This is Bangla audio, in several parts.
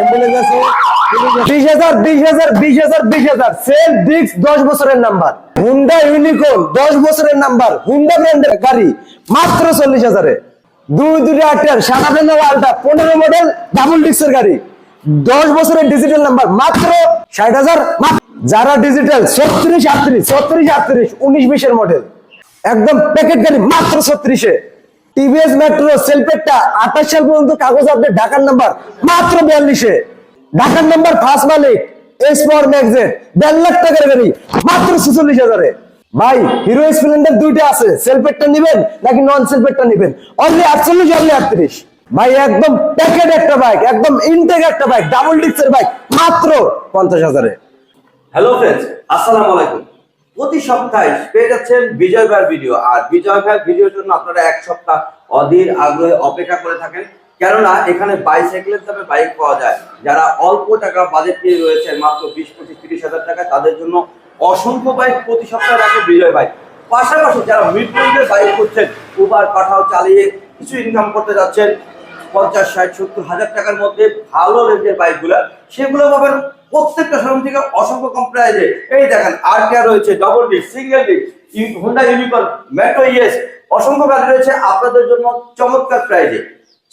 অ্যাম্বুলেন্স পনেরো মডেল গাড়ি। দশ বছরের ডিজিটাল নাম্বার মাত্র ষাট হাজার। যারা ডিজিটাল ছত্রিশ আটত্রিশ ছত্রিশ আটত্রিশ, উনিশ, বিশের মডেল একদম প্যাকেট গাড়ি, মাত্র ছত্রিশে। টিভিএস মেট্রো সেলফেটটা আঠাশ সাল পর্যন্ত কাগজ আপডেট, ঢাকার নাম্বার মাত্র বিয়াল্লিশে। ঢাকার নাম্বার ফার্স্ট মালিক এস পাওয়ার ম্যাগজেট দেড় লাখ টাকার গাড়ি, মাত্র ছেচল্লিশ হাজারে। ভাই, হিরো স্প্লেন্ডার দুইটা আছে, সেলফেটটা নিবেন নাকি নন সেলফেটটা নিবেন? অনলি আটচল্লিশ অনলি আটত্রিশ। ভাই, একদম প্যাকেট একটা বাইক একদম ইনটেক একটা বাইক ডাবল ডিক্সের বাইক মাত্র পঞ্চাশ হাজারে। হ্যালো ফ্রেন্ডস আসসালামু আলাইকুম। প্রতি সপ্তাহে পেয়ে যাচ্ছেন বিজয় ভাইয়ের ভিডিও আর বিজয় ভাইয়ের ভিডিওর জন্য আপনারা এক সপ্তাহ অধীর আগ্রহে অপেক্ষা করে থাকেন। কেননা এখানে বাইসাইকেলের দামে বাইক পাওয়া যায়। যারা অল্প টাকা বাজেট নিয়ে রয়েছে মাত্র বিশ পঁচিশ, তিরিশ হাজার টাকা তাদের জন্য অসংখ্য বাইক প্রতি সপ্তাহে রাখে বিজয় ভাই। পাশাপাশি যারা মিড বাইক করছেন উবার পাঠাও চালিয়ে কিছু ইনকাম করতে যাচ্ছেন পঞ্চাশ, ষাট, সত্তর, হাজার টাকার মধ্যে ভালো রেঞ্জের বাইকগুলো, সেগুলো পাবেন প্রত্যেকটা শোরুম থেকে অসংখ্য কম প্রাইজে এই দেখেন আর কে রয়েছে double D single D Honda Unicorn metro yes অসংখ্য গাড়ি রয়েছে আপনাদের জন্য চমৎকার প্রাইজে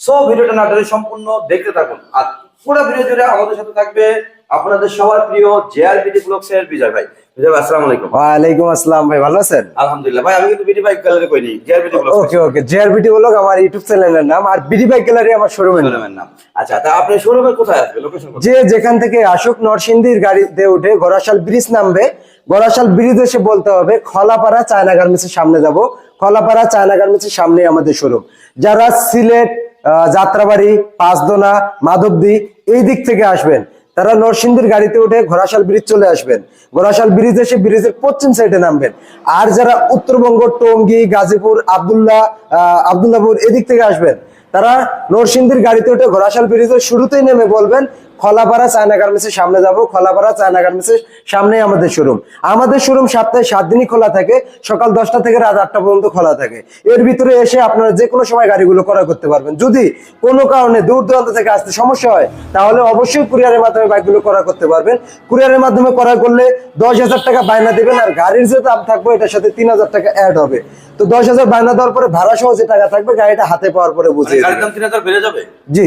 সো ভিডিওটা নাটারে সম্পূর্ণ দেখতে থাকুন। আর পুরো ভিডিও জুড়ে আমাদের সাথে থাকবে আপনাদের সবার প্রিয় জেআরবিটি ব্লগস এর বিজয় ভাই। বিজয় ভাই আসসালামু আলাইকুম। ওয়ালাইকুম আসসালাম ভাই ভালো আছেন? আলহামদুলিল্লাহ। ভাই আমি কিন্তু BD bike gallery JRBT okay okay JRBT আমার ইউটিউব চ্যানেলের নাম আর বিডি বাইক গ্যালারি আমার শোরুমের নাম। নাম। আচ্ছা তা আপনি কোথায় আসবে লোকেশন যে যেখান থেকে আসুক নরসিংদীর গাড়িতে উঠে গড়াশাল ব্রিজ নামবে। গড়াশাল ব্রিজ এসে বলতে হবে খলাপাড়া চায়না গার্মেন্টসের সামনে যাব। খলাপাড়া চায়না গার্মেন্টসের সামনে আমাদের শোরুম যারা সিলেট আহ, যাত্রাবাড়ি পাঁচদোনা মাধবদী এই দিক থেকে আসবেন। তারা নরসিংদীর গাড়িতে উঠে ঘোড়াশাল ব্রিজ চলে আসবেন। ঘোড়াশাল ব্রিজ এসে ব্রিজের পশ্চিম সাইডে নামবেন। আর যারা উত্তরবঙ্গ টঙ্গী গাজীপুর আবদুল্লাহ আহ, আবদুল্লাহপুর এদিক থেকে আসবেন তারা নরসিংদীর গাড়িতে উঠে ঘোড়াশাল ব্রিজের শুরুতেই নেমে বলবেন খলাপাড়া চায়না গার্মেন্টসের সামনে যাব খলাপাড়া চায়না গার্মেন্টসের সামনে আমাদের শোরুম আমাদের শোরুম সপ্তাহে সাত দিনই খোলা থাকে সকাল দশটা থেকে রাত আটটা পর্যন্ত খোলা থাকে। এর ভিতরে এসে আপনারা যে কোনো সময় গাড়িগুলো করা করতে পারবেন। যদি কোনো কারণে দূর দূরান্ত থেকে আসতে সমস্যা হয় তাহলে অবশ্যই কুরিয়ারের মাধ্যমে বাইকগুলো করা করতে পারবেন। কুরিয়ারের মাধ্যমে করা করলে দশ হাজার টাকা বায়না দেবেন আর গাড়ির যে দাম থাকবে এটার সাথে তিন হাজার টাকা অ্যাড হবে। তো দশ হাজার বায়না দেওয়ার পরে ভাড়া সহ যে টাকা থাকবে গাড়িটা হাতে পাওয়ার পরে বুঝিয়ে গাড়ির দাম তিন হাজার বেড়ে যাবে? জি।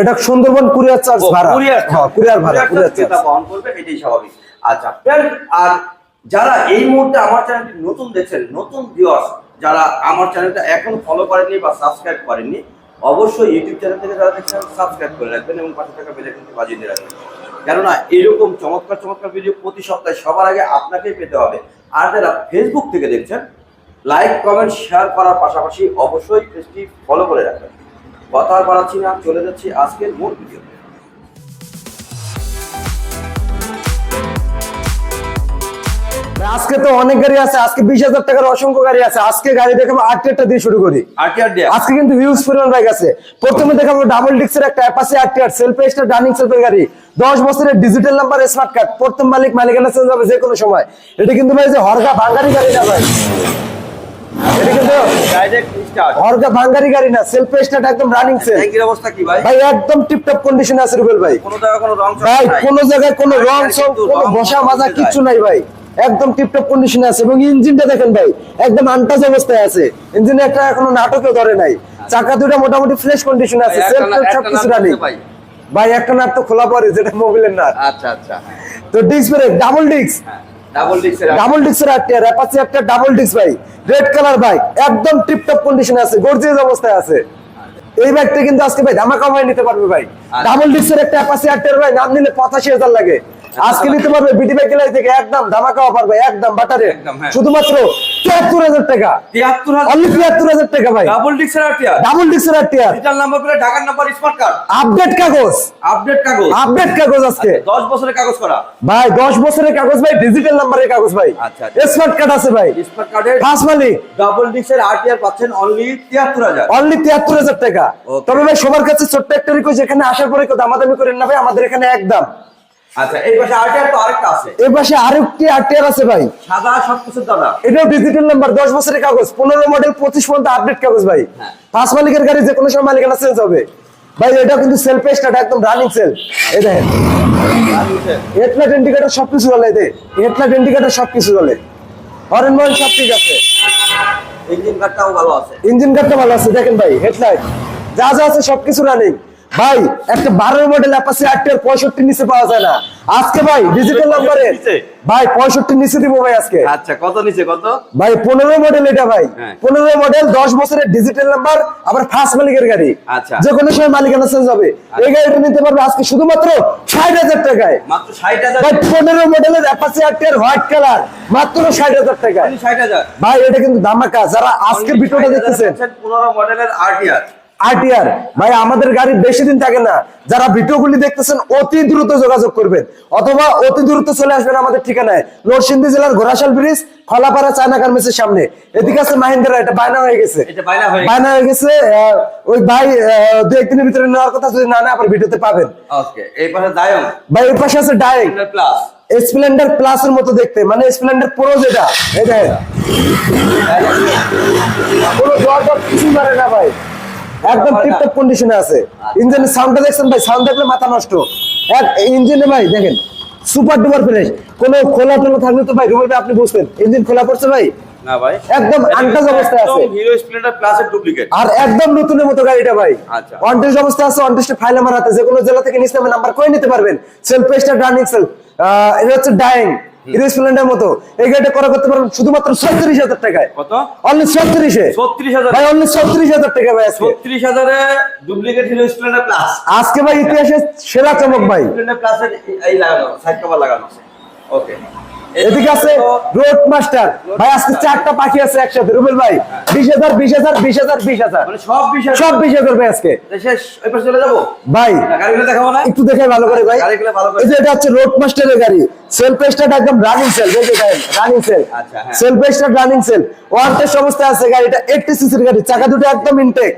এটা সুন্দরবন কুরিয়ার চার্জ ভাড়া। কুরিয়ার হ্যাঁ কুরিয়ার ভাড়া কুরিয়ার চার্জ। বহন করবে এটাই স্বাভাবিক। আচ্ছা আর যারা এই মুহূর্তে আমার চ্যানেলটি নতুন দেখছেন নতুন ভিউয়ার্স যারা আমার চ্যানেলটা এখন ফলো করেননি বা সাবস্ক্রাইব করেননি অবশ্যই ইউটিউব চ্যানেল থেকে যারা দেখছেন সাবস্ক্রাইব করে রাখবেন এবং পাশে থাকা বেল আইকনটি বাজিয়ে দিয়ে রাখবেন। কেননা এরকম চমৎকার চমৎকার ভিডিও প্রতি সপ্তাহে সবার আগে আপনাকেই পেতে হবে। আর যারা ফেসবুক থেকে দেখছেন লাইক কমেন্ট শেয়ার করার পাশাপাশি অবশ্যই পেজটি ফলো করে রাখবেন। কথা বাড়াচ্ছি না চলে যাচ্ছি আজকের মূল ভিডিও আজকে তো অনেক গাড়ি আছে আজকে বিশ হাজার টাকার অসংখ্য গাড়ি আছে। আজকে গাড়ি দেখাবো আটটা দিয়ে শুরু করি। আজকে কিন্তু হিউজ পরিমাণ বাইক আছে। প্রথমে দেখাবো ডাবল ডিক্সের একটা Apache RTR self star running সেলফের গাড়ি। দশ বছরের ডিজিটাল নাম্বার স্মার্ট কার্ড প্রথম মালিক মালিকানা চেঞ্জ হবে যে কোনো সময়। এটা কিন্তু ভাই যে হরগা ভাঙ্গারি গাড়ি না ভাই? এটা কিন্তু হরগা ভাঙ্গারি গাড়ি না সেলফ স্টার্ট একদম রানিং সেল ট্যাঙ্কির অবস্থা কি ভাই? ভাই একদম টিপটপ কন্ডিশনে আছে রুবেল ভাই। কোনো জায়গায় কোনো রং ভাই নাই। কোন জায়গায় কোনো রং গাড়ি সং কোনো বসা মাজা যায়। নাই ভাই। একদম টিপটপ কন্ডিশনে আছে এবং ইঞ্জিনটা দেখেন ভাই একদম আনটাচ অবস্থায় আছে। ইঞ্জিনে একটা এখনও নাটকও ধরে নাই। চাকা দুটো মোটামুটি ফ্রেশ কন্ডিশনে আছে সেলফ একটা না- সব কিছু নাট রানিং ভাই। একটা নাট তো খোলা পরে যেটা মোবিলের নাট। আচ্ছা আচ্ছা। তো disc brake double disc double ডিস্কের একটা অ্যাপাচি একটা ডাবল ডিস্ক ভাই। রেড কালার বাইক একদম টিপটপ কন্ডিশনে আছে। গর্জিয়াস অবস্থায় আছে। এই বাইকটা কিন্তু আজকে ভাই ধামাকা ভাই নিতে পারবে ভাই। আচ্ছা। ডাবল ডিস্কের একটা অ্যাপাচি আটটার ভাই নাম নিলে পঁচাশি হাজার লাগে। আজকে নিতে পারবে বিটি বাইক গ্যালারি থেকে একদম ধামাকা অফার ভাই একদম বাটারে। হ্যাঁ। শুধুমাত্র তিয়াত্তর হাজার টাকা। তিয়াত্তর অনলি তিয়াত্তর হাজার টাকা ভাই। ডাবল ডিক্সের ডাবল আটটিয়ার ডিজিটাল নাম্বার প্লেট ঢাকার নাম্বার স্মার্ট কার্ড আপডেট কাগজ। আপডেট কাগজ। আপডেট কাগজ আজকে। দশ বছরের কাগজ করা। ভাই দশ বছরের কাগজ ভাই ডিজিটাল নাম্বারের কাগজ ভাই। আচ্ছা, আচ্ছা। স্মার্ট কার্ড আছে ভাই। স্মার্ট ফার্স্ট মালিক ডাবল ডিক্সের পাচ্ছেন অনলি তিয়াত্তর হাজার। অনলি তিয়াত্তর হাজার টাকা। Okay. তবে ভাই সবার কাছে ছোট্ট একটা রিকোয়েস্ট এখানে আসার পরে কেউ দামাদামি করেন না ভাই আমাদের এখানে একদম। আচ্ছা এই পাশে আরটিআর তো আরেকটা আছে। এই পাশে আরেকটি আরটিআর আছে ভাই। সাদা সব কিছুর দাদা এটাও ডিজিটাল নাম্বার দশ বছরের কাগজ পনেরো মডেল পঁচিশ পর্যন্ত আপডেট কাগজ ভাই। হ্যাঁ। মালিকের গাড়ি যে কোনো সময় মালিকানা চেঞ্জ হবে। ভাই এটা কিন্তু সেলফ স্টার্ট একদম রানিং সেল এই দেখেন। হেডলাইট ইন্ডিকেটর সবকিছু চলে এতে। হেডলাইট ইন্ডিকেটর সবকিছু চলে। হরেন সব ঠিক আছে। ইঞ্জিন ভালো আছে। ইঞ্জিন ভালো আছে। দেখেন ভাই হেডলাইট যা যা আছে সবকিছু রানিং ভাই একটা বারোর মডেল অ্যাপাসি আটটার পঁয়ষট্টি নিচে পাওয়া যায় না। আজকে ভাই ডিজিটাল নাম্বারে ভাই পঁয়ষট্টি নিচে দিব ভাই আজকে। আচ্ছা কত নিচে কত? ভাই পনেরো মডেল এটা ভাই। হ্যাঁ। পনেরো মডেল দশ বছরের ডিজিটাল নাম্বার আবার ফার্স্ট মালিকের গাড়ি। আচ্ছা। যে কোনো সময় মালিকানা চেঞ্জ হবে। এই গাড়িটা নিতে পারবে আজকে শুধুমাত্র ষাট হাজার টাকায়। মাত্র ষাট হাজার ভাই পনেরো মডেলের অ্যাপাসি আটটার হোয়াইট কালার মাত্র ষাট হাজার টাকায়। ষাট হাজার। ভাই এটা কিন্তু ধামাকা। যারা আজকের ভিডিওটা দেখতেছেন পনেরো মডেলের আরটিআর আরটিআর ভাই আমাদের গাড়ি বেশি দিন থাকে না। যারা ভিডিওগুলি দেখতেছেন অতি দ্রুত যোগাযোগ করবেন। অথবা অতি দ্রুত চলে আসবেন আমাদের ঠিকানায়। নরসিংদী জেলার ঘোড়াশাল ব্রিজ খলাপাড়া চায়না গার্মেন্টসের সামনে। এদিকে আছে মাহিন্দ্রা এটা বায়না হয়ে গেছে। বায়না হয়ে গেছে। ওই ভাই দু একদিনের ভিতরে নেওয়ার কথা যদি না না আবার ভিডিওতে পাবেন। ভাই এই পাশে আছে ডাইরেক্ট প্লাস স্প্লেন্ডার প্লাস এর মতো দেখতে মানে স্প্লেন্ডার প্রো যেটা। এই দেখেন। কোনো জল কিছু মারে না ভাই। একদম টিপটপ কন্ডিশনে আছে। ইঞ্জিনের সাউন্ডটা দেখছেন ভাই? সাউন্ড দেখলে মাথা নষ্ট। এক ইঞ্জিনে ভাই দেখেন সুপার ডুপার কোনো খোলা টোলা থাকলে তো ভাই রুবেল ভাই আপনি বুঝতেন। ইঞ্জিন খোলা পড়ছে ভাই? না ভাই। একদম আনটাচ অবস্থায় আছে। হিরো স্প্লেন্ডার প্লাসের ডুপ্লিকেট আর একদম নতুনের মতো গাড়িটা ভাই। আচ্ছা। অনটেস্ট অবস্থা আছে অনটেস্টে ফাইল আমার হাতে। যে কোনো জেলা থেকে নিচে নাম্বার নিতে পারবেন। সেলফ পেস্টার রানিং সেল এটা হচ্ছে ডাইং হিরো স্প্লেন্ডার মতো। এই গাড়িটা করা করতে পারবেন শুধুমাত্র ছত্রিশ হাজার টাকায়। কত? অনলি ছত্রিশে। ছত্রিশ হাজার। ভাই অনলি ছত্রিশ হাজার টাকা ভাই ছত্রিশ হাজারে ডুপ্লিকেট হিরো স্প্লেন্ডার প্লাস আজকে ভাই ইতিহাসে সেরা চমক ভাই। স্প্লেন্ডার প্লাসের এই লাগানো সাইড কভার লাগানো ওকে এদিকে আছে রোড মাস্টার। ভাই আজকে চারটা পাখি আছে একসাথে। রুবেল ভাই বিশ হাজার বিশ হাজার বিশ হাজার বিশ হাজার। মানে সব বিশ হাজার। ভাই আজকে। চলে যাব? ভাই দেখাবো না? একটু দেখে ভালো করে ভাই। এই যে এটা হচ্ছে রোড মাস্টারের গাড়ি। সেলফ স্টার্ট একদম রানিং সেল যে running cell. Self start running cell one test অবস্থায় আছে গাড়িটা 80 সিসির গাড়ি চাকা দুটো একদম ইনটেক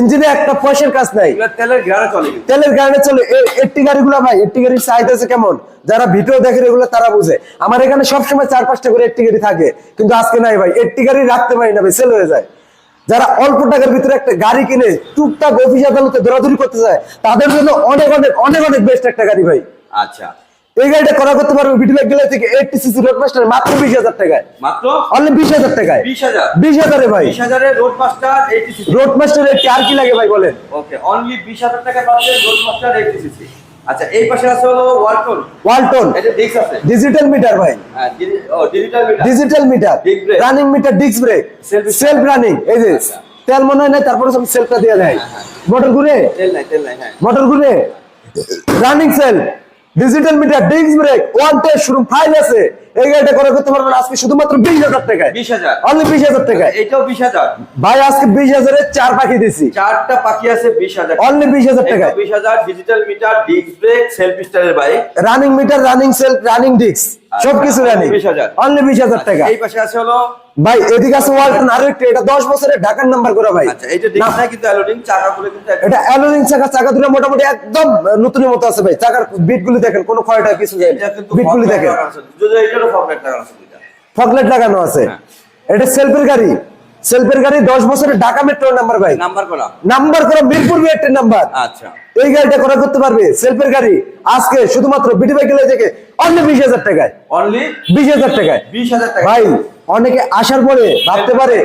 ইঞ্জিনে একটা পয়সার কাজ নাই। তেলের ঘেরা চলে। তেলের গাড়ি চলে। গাড়িগুলো ভাই এইটটি গাড়ির সাইজ আছে কেমন? যারা ভিডিও দেখে এগুলো তারা বুঝে। আমার এখানে সবসময় চার পাঁচটা করে এইটটি গাড়ি থাকে কিন্তু আজকে নাই ভাই। এইটটি গাড়ি রাখতে পারি না ভাই সেল হয়ে যায়। যারা অল্প টাকার ভিতরে একটা গাড়ি কিনে টুকটাক অফিস আদালতে দৌড়াদৌড়ি করতে যায় তাদের জন্য অনেক অনেক অনেক অনেক বেস্ট একটা গাড়ি ভাই। আচ্ছা। এই গাড়িটা করা করতে পারবে ভিডিও গেলে থেকে এইটটি সিসি রোড মাস্টার মাত্র বিশ হাজার টাকায়। মাত্র? অনলি বিশ হাজার টাকায়। বিশ হাজার? বিশ হাজারে ভাই। বিশ হাজারে road master CC road master eighty আর কি লাগে ভাই বলেন? ওকে অনলি বিশ হাজার টাকা রোড মাস্টার সিসি আচ্ছা এই পাশে আছে হলো ওয়ালটন ওয়ালটন এটা আছে। ডিজিটাল মিটার ভাই। হ্যাঁ digital meter digital meter. Running meter disc brake self running এই যে আচ্ছা। তেল মনে হয় না তারপরে সব সেলফটা দিয়ে দেয় মোটর ঘুরে? তেল নাই তেল নাই হ্যাঁ। মোটর ঘুরে? Running cell digital meter disc brake one test শুরু ফাইল আছে এই গাড়িটা করে করতে পারবেন আজকে শুধুমাত্র বিশ হাজার টাকায়। বিশ হাজার। অনলি বিশ হাজার টাকায়। এটাও বিশ হাজার। ভাই আজকে বিশ হাজারে চার পাখি দিছি। চারটা পাখি আছে বিশ হাজার। অনলি বিশ হাজার টাকায়। বিশ হাজার digital meter disc brake self স্টারের bike running meter running self running disc সবকিছু আচ্ছা, রানিং 20,000 অনলি বিশ হাজার টাকা। এই পাশে আছে হলো ভাই এদিকে আছে ওয়ালটন আরও একটা এটা দশ বছরের ঢাকার নাম্বার করে ভাই। আচ্ছা এটা অ্যালোরিং চাকা চাকা দুটো মোটামুটি একদম নতুনের মতো আছে ভাই। চাকার বিট গুলি দেখেন কোনো ক্ষয়টা কিছু যায় বিট গুলি দেখেন। ফকলেট লাগানো আছে হ্যাঁ। এটা সেলফের গাড়ি। সেলফের গাড়ি দশ বছরের ঢাকা মেট্রো নাম্বার ভাই। নাম্বার করা। নাম্বার করা মিরপুর বিএটের নাম্বার আচ্ছা। এই গাড়িটা করা করতে পারবে? সেলফের গাড়ি আজকে শুধুমাত্র বিটি বাইক থেকে অন্য বিশ হাজার টাকায়। অনলি বিশ হাজার টাকায়। বিশ হাজার টাকা ভাই অনেকে আসার পরে ভাবতে পারে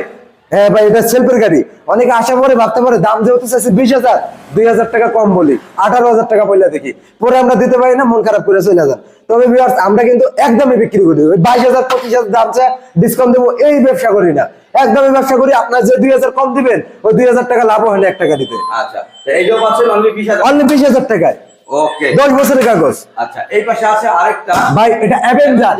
হ্যাঁ ভাই এটা সেলফের গাড়ি। অনেকে আসার পরে ভাবতে পারে দাম যেহেতু চাইছে বিশ হাজার দুই হাজার টাকা কম বলি আঠারো হাজার টাকা পয়লা দেখি। পরে আমরা দিতে পারি না মন খারাপ করে চলে যান। তবে ভিউয়ার্স আমরা কিন্তু একদমই বিক্রি করি। ওই বাইশ হাজার পঁচিশ হাজার দাম চায় ডিসকাউন্ট দেবো এই ব্যবসা করি না। একদমই ব্যবসা করি আপনার যে দুই হাজার কম দিবেন ওই দুই হাজার টাকা লাভ হয় না এক টাকা দিতে। আচ্ছা এইটাও পাচ্ছেন অনলি বিশ হাজার। টাকায়। ওকে দশ বছরের কাগজ। আচ্ছা এই পাশে আছে আরেকটা। ভাই এটা অ্যাভেঞ্জার।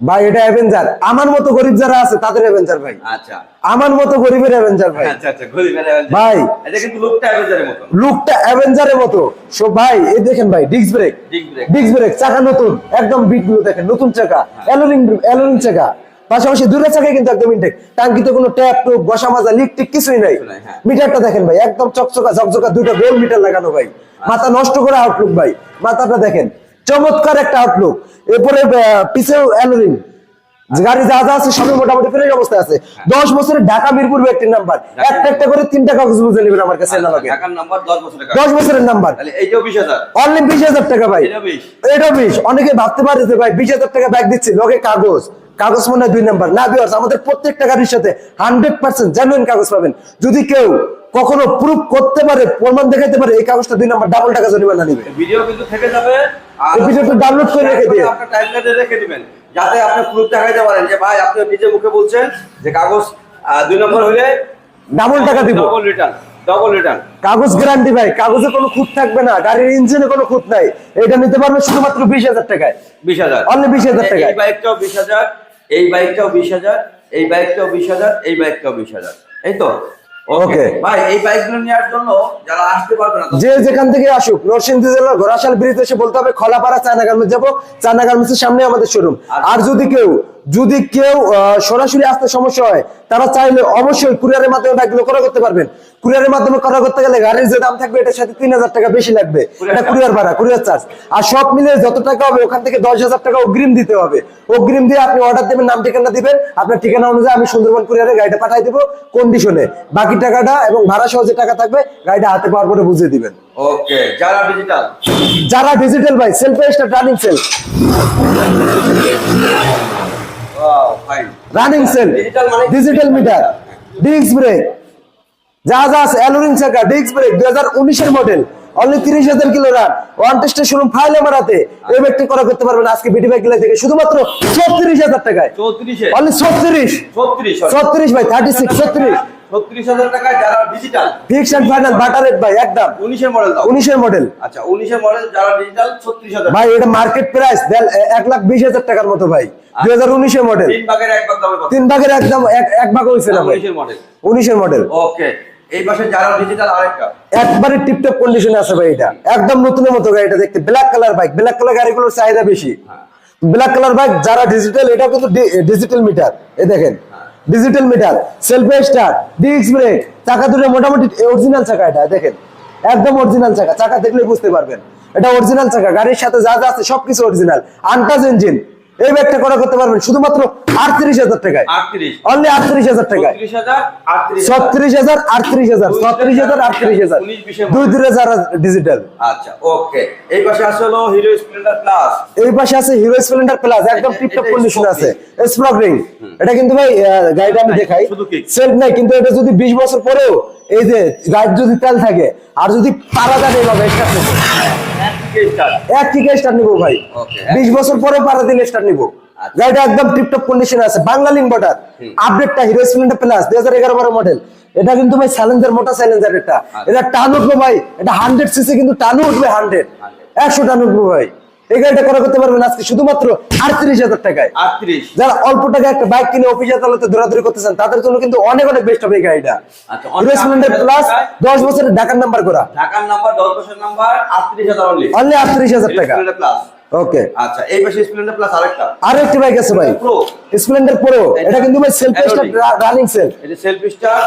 ভাই এটা অ্যাভেঞ্জার আমার মতো গরিব যারা আছে তাদের অ্যাভেঞ্জার ভাই। আচ্ছা। আমার মতো গরিবের অ্যাভেঞ্জার ভাই। আচ্ছা আচ্ছা গরিবের Avenger। ভাই। এটা কিন্তু লুকটা অ্যাভেঞ্জারের মতো। লুকটা অ্যাভেঞ্জারের মতো। সো ভাই এই দেখেন ভাই ডিস্ক ব্রেক। ডিস্ক ব্রেক চাকা নতুন। একদম বিটগুলো দেখেন নতুন চাকা। অ্যালোরিং অ্যালোরিং চাকা। পাশাপাশি দুটো চাকাই কিন্তু একদম ইনটেক টাঙ্কিতে কোনো ট্যাপ টুপ বসা মাজা লিক টিক কিছুই নাই। নাই, হ্যাঁ। মিটারটা দেখেন ভাই একদম চকচকা ঝকঝকা দুইটা গোল মিটার লাগানো ভাই। মাথা নষ্ট করে আউটলুক ভাই। মাথাটা দেখেন চমৎকার একটা আউটলুক এরপরে অ্যালোরিং গাড়ি যা যা আছে সবই মোটামুটি ফ্রেশ অবস্থায় আছে। দশ বছরের ঢাকা মিরপুর নাম্বার একটা একটা করে তিনটা কাগজ বুঝে নেবেন আমার কাছে নাম্বার দশ বছরের নাম্বার বিশ হাজার। অনলি বিশ হাজার টাকা ভাই। এটা বিশ। অনেকে ভাবতে পারে যে ভাই বিশ হাজার টাকা ব্যাগ দিচ্ছি লগে কাগজ। কাগজ মনে হয় দুই নাম্বার না বিয়ার্স আমাদের প্রত্যেকটা গাড়ির সাথে হান্ড্রেড পার্সেন্ট জেনুইন কাগজ পাবেন। যদি কেউ কখনো প্রুফ করতে পারে প্রমাণ দেখাতে পারে এই কাগজটা দুই নাম্বার ডাবল টাকা জরিমানা নিবে। ভিডিও কিন্তু থেকে যাবে আর ভিডিওটা download করে রেখে টাইমলাইনে রেখে দিবেন যাতে আপনি প্রুফ দেখাইতে পারেন যে ভাই আপনি নিজে মুখে বলছেন যে কাগজ দুই নম্বর হলে ডাবল টাকা দিব। ডবল রিটার্ন ডবল রিটার্ন কাগজ গ্যারান্টি ভাই কাগজে কোনো খুঁত থাকবে না গাড়ির ইঞ্জিনে কোনো খুঁত নাই। এটা নিতে পারবে শুধুমাত্র বিশ হাজার টাকায়। বিশ হাজার। Only 20,000 টাকায়। এই বাইকটাও বিশ হাজার এই বাইকটাও বিশ হাজার এই বাইকটাও বিশ হাজার এই বাইকটাও বিশ হাজার। এই তো? ওকে ভাই এই বাইকগুলো নেওয়ার জন্য যারা আসতে পারবে না যে যেখান থেকে আসুক নরসিংদী জেলার ঘোড়াশাল ব্রিজ এসে বলতে হবে খোলাপাড়া চায়না গার্মেন্টস যাব চায়না গার্মেন্টসের সামনে আমাদের শোরুম আর যদি কেউ যদি কেউ সরাসরি আসতে সমস্যা হয় তারা চাইলে অবশ্যই কুরিয়ারের মাধ্যমে ব্যাগগুলো করা করতে পারবেন। কুরিয়ারের মাধ্যমে করা করতে গেলে গাড়ির যে দাম থাকবে এটার সাথে তিন হাজার টাকা বেশি লাগবে। এটা কুরিয়ার ভাড়া কুরিয়ার চার্জ আর সব মিলে যত টাকা হবে ওখান থেকে দশ হাজার টাকা অগ্রিম দিতে হবে। অগ্রিম দিয়ে আপনি অর্ডার দেবেন নাম ঠিকানা দিবেন। আপনার ঠিকানা অনুযায়ী আমি সুন্দরবন কুরিয়ারে গাড়িটা পাঠাই দিব কন্ডিশনে বাকি টাকাটা এবং ভাড়া সহ যে টাকা থাকবে গাড়িটা হাতে পাওয়ার পরে বুঝিয়ে দিবেন। ওকে যারা ডিজিটাল যারা ডিজিটাল ভাই self running cell running cell digital meter disc brake যা যা আছে অ্যালোরিং চাকা ডিস্ক ব্রেক দুই হাজার উনিশের মডেল অনলি তিরিশ হাজার কিলো রান ওয়ান টেস্টের শোরুম ফাইল আমার হাতে এই ব্যক্তি করা করতে পারবেন। আজকে বিটি বাইক থেকে শুধুমাত্র ছত্রিশ হাজার টাকায়। অনলি ছত্রিশ। ছত্রিশ ভাই থার্টি সিক্স ছত্রিশ। ছত্রিশ হাজার টাকায় যারা digital fix and final better rate ভাই একদম। উনিশের মডেল উনিশের মডেল আচ্ছা উনিশের মডেল যারা ডিজিটাল ছত্রিশ হাজার ভাই এটা মার্কেট প্রাইস এক লাখ বিশ হাজার টাকার মতো ভাই। দুই হাজার উনিশের মডেল তিন ভাগের এক ভাগ তিন ভাগের একদম এক এক ভাগ হয়েছে না উনিশের মডেল উনিশের মডেল ওকে এই পাশে যারা ডিজিটাল আরেকটা। একবারে টিপটপ কন্ডিশনে আছে ভাই এটা। একদম নতুনের মতো গাড়িটা দেখতে। Black colour bike black colour গাড়িগুলোর চাহিদা বেশি। ব্ল্যাক কালার বাইক যারা ডিজিটাল এটা কিন্তু ডিজিটাল মিটার এই দেখেন। Digital meter self star disc brake চাকা দুটো মোটামুটি অরিজিনাল চাকা এটা, দেখেন। একদম অরিজিনাল চাকা চাকা দেখলে বুঝতে পারবেন। এটা অরিজিনাল চাকা, গাড়ির সাথে যা যা আছে সবকিছু অরিজিনাল আনটাজ ইঞ্জিন এই ব্যাগটা করা করতে পারবেন? শুধুমাত্র আটত্রিশ হাজার টাকায়। অনলি আটত্রিশ হাজার টাকায়। ছত্রিশ হাজার আটত্রিশ হাজার। ছত্রিশ হাজার আটত্রিশ হাজার দুই দুই হাজার ডিজিটাল আচ্ছা ওকে এই পাশে আসে হলো হিরো স্প্লেন্ডার প্লাস এই পাশে আছে হিরো স্প্লেন্ডার প্লাস একদম এটা- টিপটপ কন্ডিশন আছে। স্প্লক রিং এটা কিন্তু ভাই গাড়িটা আমি দেখাই। সেলফ নাই কিন্তু এটা যদি বিশ বছর পরেও এই যে গাড়ি যদি তেল থাকে আর যদি পারা যাবে এইভাবে নেব এক থেকে স্টার্ট নিবো ভাই। বিশ বছর পরে স্টার্ট নিবো। আচ্ছা। গাড়িটা একদম টিপটপ কন্ডিশন আছে। ইনভার্টার আপডেটটা হিরো স্প্লেন্ডার প্লাস দুই হাজার এগারো বারো মডেল এটা কিন্তু ভাই চ্যালেঞ্জার মোটা চ্যালেঞ্জার এটা আচ্ছা। এটা টান উঠবে ভাই। এটা হান্ড্রেড সিসি কিন্তু উঠবে হান্ড্রেড একশো টান উঠবে ভাই। এই গাড়িটা করা করতে পারবেন আজকে শুধুমাত্র আটত্রিশ হাজার টাকায়। আটত্রিশ। যারা অল্প টাকা একটা বাইক কিনে অফিস আদালতে দৌড়াদৌড়ি করতেছেন তাদের জন্য কিন্তু অনেক অনেক বেস্ট হবে এই গাড়িটা। আচ্ছা, প্লাস দশ বছরের ঢাকার নাম্বার করা। ঢাকার নাম্বার দশ বছর নাম্বার আটত্রিশ হাজার অনলি অনলি আটত্রিশ হাজার টাকা। প্লাস ওকে আচ্ছা এই পাশে স্প্লেন্ডার প্লাস আরেকটা। আরও বাইক আছে ভাই। Pro। স্প্লেন্ডার প্রো এটা- এটা কিন্তু ভাই সেলফ Aerodynamic। রানিং সেল এটা self star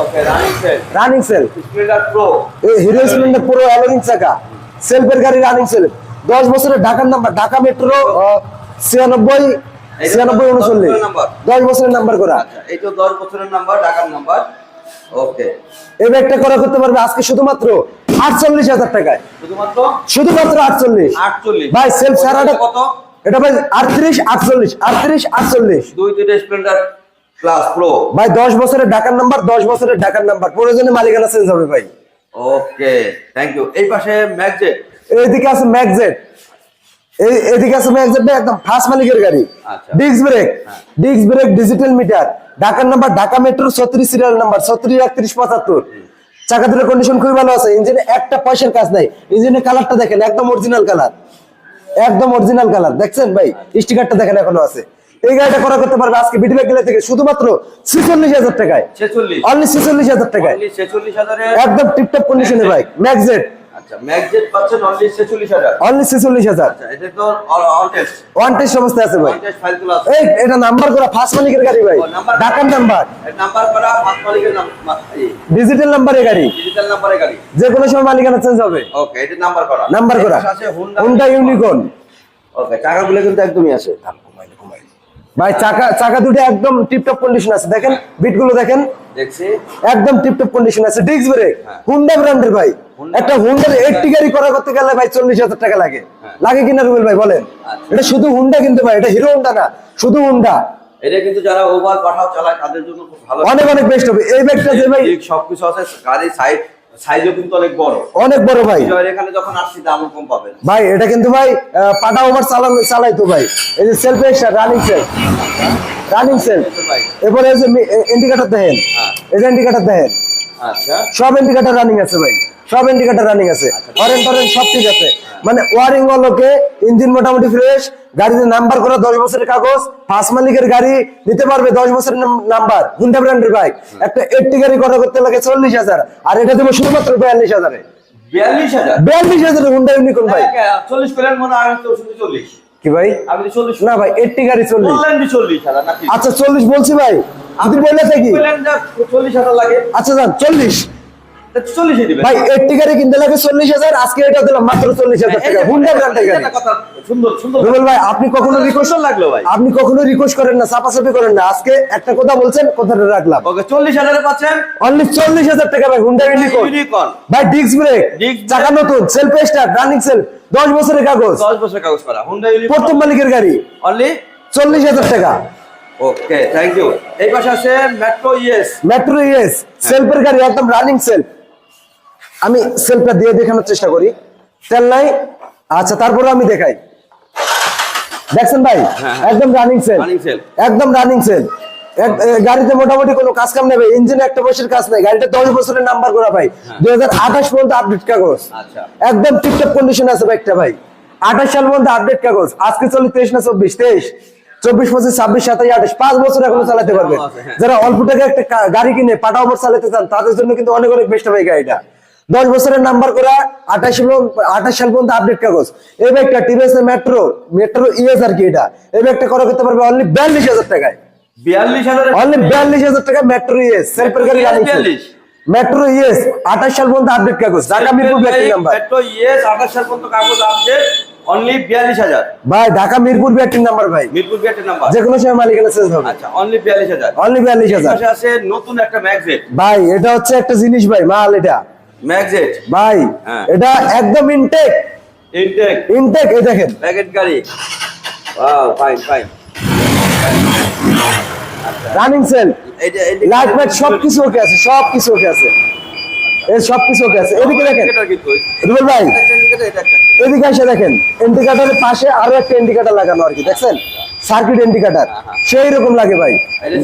okay running cell running cell Splendor pro এই হিরো স্প্লেন্ডার পুরো অ্যালোরিং চাকা। সেলফের গাড়ি রানিং সেল দশ বছরের ঢাকার নাম্বার ঢাকা মেট্রো ছিয়ানব্বই ছিয়ানব্বই উনচল্লিশ। দশ বছরের নাম্বার করা। আচ্ছা দশ বছরের নাম্বার ঢাকার নাম্বার ওকে এই ব্যাগটা করা করতে পারবে আজকে শুধুমাত্র আটচল্লিশ হাজার টাকায়। শুধুমাত্র? শুধুমাত্র আটচল্লিশ। আটচল্লিশ। ভাই সেলফ সারাটা কত? এটা ভাই আটত্রিশ আটচল্লিশ আটত্রিশ আটচল্লিশ। দুই দুইটা স্প্লেন্ডার প্লাস প্রো ভাই দশ বছরের ঢাকার নাম্বার দশ বছরের ঢাকার নাম্বার প্রয়োজনে মালিকানা চেঞ্জ হবে ভাই। ওকে থ্যাংক ইউ এই পাশে ম্যাগজেট এইদিকে আছে ম্যাগজেট এই এদিকে আছে ম্যাগজেট একদম ফার্স্ট মালিকের গাড়ি। আচ্ছা। Disc brake disc brake digital meter ঢাকার নাম্বার ঢাকা মেট্রো ছত্রিশ সিরিয়াল নাম্বার ছত্রিশ একত্রিশ পঁচাত্তর। চাকা দুটোর কন্ডিশন খুবই ভালো আছে। ইঞ্জিনে একটা পয়সার কাজ নাই। ইঞ্জিনের কালারটা দেখেন একদম অরিজিনাল কালার একদম অরিজিনাল কালার দেখছেন ভাই? স্টিকারটা দেখেন এখনও আছে। এই গাড়িটা করা করতে পারবে আজকে বিটি ব্যাগ থেকে শুধুমাত্র ছিচল্লিশ হাজার টাকায়। অনলি ছিচল্লিশ হাজার টাকায়। একদম টিপটপ কন্ডিশনে ভাই। ম্যাগজেট এটা গুলো নাম্বার করা ফার্স্ট মালিকের গাড়ি ভাই। ঢাকার নাম্বার ডিজিটাল নাম্বারের গাড়ি। যে কোনো সময় মালিকানা চেঞ্জ হবে। ওকে এটা নাম্বার করা। হুন্ডা ইউনিকর্ন কিন্তু একদমই আছে। ভাই চাকা চাকা দুটো একদম টিপটপ কন্ডিশন আছে। দেখেন বিটগুলো দেখেন। দেখছি। একদম টিপটপ কন্ডিশন আছে। ডিস্ক ব্রেক হ্যাঁ। হুন্ডা ব্র্যান্ডের ভাই। একটা হুন্ডার এইটটি গাড়ি করা করতে গেলে ভাই চল্লিশ হাজার টাকা লাগে। লাগে কিনা রুবেল ভাই বলেন। আচ্ছা। এটা শুধু হুন্ডা কিন্তু ভাই এটা হিরো হুন্ডা না শুধু হুন্ডা এটা কিন্তু যারা ওভার পাঠাও চালায় তাদের জন্য খুব ভালো। অনেক অনেক বেস্ট হবে। এই ব্যাগটা যে ভাই সবকিছু আছে গাড়ির সাইজ সাইজও কিন্তু অনেক বড়। অনেক বড় ভাই। এখানে যখন আসছি দামও কম পাবেন। ভাই এটা কিন্তু ভাই পাটা ওভার চালানো চালাইতো ভাই। এই যে self extra running cell running cell ভাই। এরপরে এই যে ইন্ডিকেটর দেখেন। হ্যাঁ। এই যে ইন্ডিকেটর দেখেন। আচ্ছা। সব ইন্ডিকেটর রানিং আছে ভাই। সব ইন্ডিকেটর রানিং আছে। হরেন টরেন সব ঠিক আছে। মানে ওয়ারিং ওয়ালোকে ইঞ্জিন মোটামুটি ফ্রেশ গাড়িতে নাম্বার করা দশ বছরের কাগজ ফার্স্ট মালিকের গাড়ি নিতে পারবে দশ বছরের নাম্বার হুন্ডা ব্র্যান্ডের বাইক একটা এইটটি গাড়ি করা করতে লাগে চল্লিশ হাজার আর এটা দেবো শুধুমাত্র বিয়াল্লিশ হাজারে। বিয়াল্লিশ হাজার? বিয়াল্লিশ হাজারে হুন্ডা ইউনিকন ভাই চল্লিশ চল্লিশ। কি ভাই? চল্লিশ না ভাই গাড়ি আচ্ছা চল্লিশ বলছি ভাই। আপনি বলে থাকি চল্লিশ হাজার লাগে। আচ্ছা যান চল্লিশ। ভাই এইটটি গাড়ি কিনতে লাগে চল্লিশ হাজার আজকে এটা দিলাম মাত্র চল্লিশ হাজার এই টাকা। যে- হুন্ডা ব্র্যান্ডের এই যে গাড়ি। একটা কথা সুন্দর সুন্দর। রুবেল ভাই আপনি কখনো রিকোয়েস্ট লাগল ভাই। আপনি কখনো রিকোয়েস্ট করেন না চাপাচাপি করেন না। আজকে একটা কথা বলছেন কথাটা রাখলাম। ওকে চল্লিশ হাজারে পাচ্ছেন? অনলি চল্লিশ হাজার টাকা ভাই হুন্ডা ইউনিকর্ন ভাই ডিস্ক ব্রেক চাকা নতুন সেলফ স্টার্ট রানিং সেলফ দশ বছরের কাগজ। দশ বছর কাগজ করা হুন্ডা প্রথম মালিকের গাড়ি। অনলি চল্লিশ হাজার টাকা। ওকে থ্যাংক ইউ এই পাশে আছে মেট্রো ইএস মেট্রো ইএস সেলফের গাড়ি একদম রানিং সেলফ আমি সেলফটা দিয়ে দেখানোর চেষ্টা করি। তেল নাই? আচ্ছা তারপরে আমি দেখাই। দেখছেন ভাই? হ্যাঁ। একদম রানিং সেল একদম রানিং সেল গাড়িতে মোটামুটি কোনো কাজ কাম নেবে ইঞ্জিনে একটা বছরের কাজ নেই। গাড়িটা দশ বছরের নাম্বার করা ভাই। দুই হাজার আঠাশ পর্যন্ত আপডেট কাগজ। আচ্ছা। একদম টিপটপ কন্ডিশন আছে বাইকটা ভাই। আঠাশ সাল পর্যন্ত আপডেট কাগজ। আজকে চলে তেইশ না চব্বিশ? তেইশ। চব্বিশ পঁচিশ ছাব্বিশ সাতাশ আঠাশ। পাঁচ বছর এখনও চালাতে পারবে। হ্যাঁ। যারা অল্প টাকা একটা গাড়ি কিনে পাটা ওপর চালাতে চান তাদের জন্য কিন্তু অনেক অনেক বেস্ট এই গাড়িটা। দশ বছরের নাম্বার করা আঠাশ আঠাশ সাল পর্যন্ত আপডেট কাগজ। এই ব্যাগটা টিভিএস মেট্রো মেট্রো ইএস আর কি এটা। এই ব্যাগটা করা করতে পারবে? অনলি বিয়াল্লিশ হাজার টাকায়। বিয়াল্লিশ হাজারে অনলি বিয়াল্লিশ হাজার টাকা মেট্রো ইএস সেলফের গাড়ি 42 মেট্রো ইএস আঠাশ সাল পর্যন্ত আপডেট কাগজ। Dhaka Mirpur battery number metro ES আঠাশ সাল পর্যন্ত কাগজ আপডেট অনলি বিয়াল্লিশ হাজার। ভাই ঢাকা মিরপুর ব্যাটারি নাম্বার ভাই। মিরপুর গেটের নাম্বার যে কোনো সময় মালিকানা চেঞ্জ হবে। আচ্ছা অনলি বিয়াল্লিশ হাজার। অনলি বিয়াল্লিশ হাজার। আছে নতুন একটা ম্যাগজেট ভাই এটা হচ্ছে একটা জিনিস ভাই মাল এটা। ম্যাগজেট ভাই হ্যাঁ। এটা একদম ইনটেক ইনটেক ইনটেক এই দেখেন। প্যাকেট গাড়ি। Wow fine fine running cell light সবকিছু ওকে আছে সবকিছু ওকে আছে। এর সবকিছু ওকে আছে। এদিকে দেখেন। রুবেল ভাই এদিকে এসে দেখেন ইন্ডিকেটরের পাশে আরও একটা ইন্ডিকেটর লাগানো আর কি দেখছেন? সার্কিট ইন্ডিকেটর সেই রকম লাগে ভাই।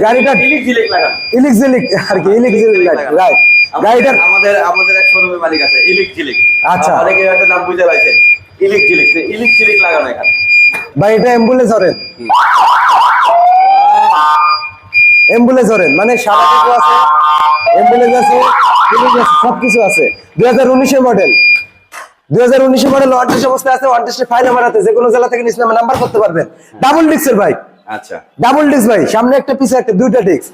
গাড়িটা ইলিক ইলেকট্রিক আর কি ইলেকট্রিক লাইট রাইট গাড়িটার আমাদের আমাদের এক শোরুমের মালিক আছে ইলিক ঝিলিক। আচ্ছা। অনেকে হয়তো নাম বুঝে লাইছেন ইলিক ইলিক লাগানো এখানে। ভাই এটা অ্যাম্বুলেন্স অ্যাম্বুলেন্স মানে সারা কিছু আছে। অ্যাম্বুলেন্স আছে আছে সবকিছু আছে। দুই হাজার উনিশের মডেল দুই হাজার উনিশের মডেল অবস্থায় আছে ফাইল যে কোনো জেলা থেকে নিচ নাম্বার করতে পারবেন। ডাবল ডিস্কের বাইক আচ্ছা। ডাবল ডিস্ক ভাই সামনে একটা পিছে একটা দুইটা ডিস্ক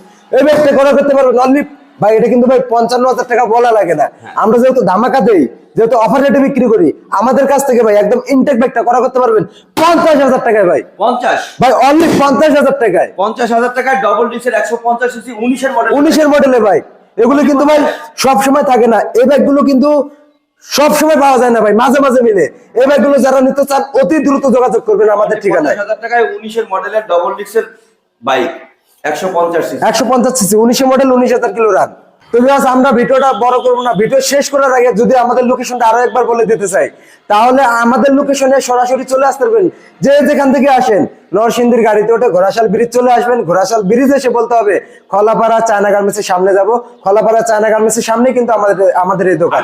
করা করতে পারবেন অনলি ভাই এটা কিন্তু ভাই পঞ্চান্ন হাজার টাকা বলা লাগে না। আমরা যেহেতু ধামাকা দেই যেহেতু অফার রেটে বিক্রি করি আমাদের কাছ থেকে ভাই একদম ইনটেক ব্যাগটা করা করতে পারবেন পঞ্চাশ হাজার টাকায় ভাই। পঞ্চাশ? ভাই অনলি পঞ্চাশ হাজার টাকায়। পঞ্চাশ হাজার টাকায় ডবল ডিসের একশো পঞ্চাশ সিসি উনিশের মডেল উনিশের মডেলের ভাই। এগুলো কিন্তু ভাই সব সময় থাকে না। এই ব্যাগগুলো কিন্তু সব সময় পাওয়া যায় না ভাই মাঝে মাঝে মিলে। এই ব্যাগগুলো যারা নিতে চান অতি দ্রুত যোগাযোগ করবেন আমাদের ঠিকানায়। হাজার টাকায় উনিশের মডেলের ডবল ডিসের বাইক একশো পঞ্চাশ সিসি একশো পঞ্চাশ সিসি উনিশে মডেল উনিশ হাজার কিলো রান তো বিকজ আমরা ভিডিওটা বড় করব না। ভিডিও শেষ করার আগে যদি আমাদের লোকেশনটা আরও একবার বলে দিতে চাই তাহলে আমাদের লোকেশনে সরাসরি চলে আসতে পারবেন। যে যেখান থেকে আসেন নরসিংদীর গাড়িতে ওঠে ঘোড়াশাল ব্রিজ চলে আসবেন। ঘোড়াশাল ব্রিজ এসে বলতে হবে খলাপাড়া চায়না গার্মেন্টসের সামনে যাব। খলাপাড়া চায়না গার্মেন্টসের সামনে কিন্তু আমাদের আমাদের এই দোকান।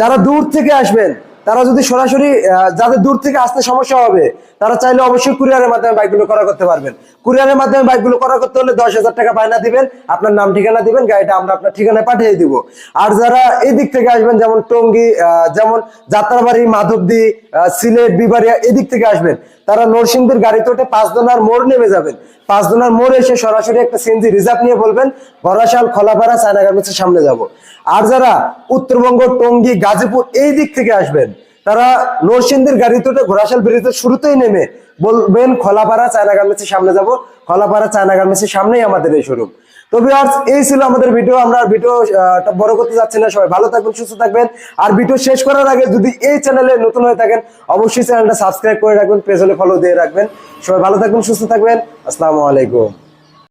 যারা দূর থেকে আসবেন তারা যদি সরাসরি যাদের দূর থেকে আসতে সমস্যা হবে, তারা চাইলে অবশ্যই কুরিয়ারের মাধ্যমে বাইকগুলো করা করতে পারবেন। কুরিয়ারের মাধ্যমে বাইকগুলো করা করতে হলে দশ হাজার টাকা বায়না দিবেন, আপনার নাম ঠিকানা দিবেন, গাড়িটা আমরা আপনার ঠিকানায় পাঠিয়ে দিব। আর যারা এই দিক থেকে আসবেন, যেমন টঙ্গী যেমন যাত্রাবাড়ি, মাধবদী সিলেট বিবারিয়া এদিক থেকে আসবেন, তারা নরসিংদীর গাড়িতে ওঠে পাঁচ দোনার মোড় নেমে যাবেন। পাঁচ দিনের মোড় এসে সরাসরি একটা সিএনজি রিজার্ভ নিয়ে বলবেন বরাশাল খোলাপাড়া চায়না সামনে যাব। আর যারা উত্তরবঙ্গ, টঙ্গী, গাজীপুর এই দিক থেকে আসবেন, তারা নরসিংদীর গাড়িতে উঠে ঘোড়াশাল ব্রিজের শুরুতেই নেমে বলবেন, খোলাপাড়া চায়না গার্মেন্টসের সামনে যাব। খোলাপাড়া চায়না গার্মেন্টসের সামনেই আমাদের এই শোরুম। তো ভিউয়ার্স এই ছিল আমাদের ভিডিও আমরা ভিডিও বড় করতে যাচ্ছি না। সবাই ভালো থাকবেন, সুস্থ থাকবেন। আর ভিডিও শেষ করার আগে যদি এই চ্যানেলে নতুন হয়ে থাকেন, অবশ্যই চ্যানেলটা সাবস্ক্রাইব করে রাখবেন পেজ হলে ফলো দিয়ে রাখবেন। সবাই ভালো থাকবেন, সুস্থ থাকবেন। আসসালামু আলাইকুম।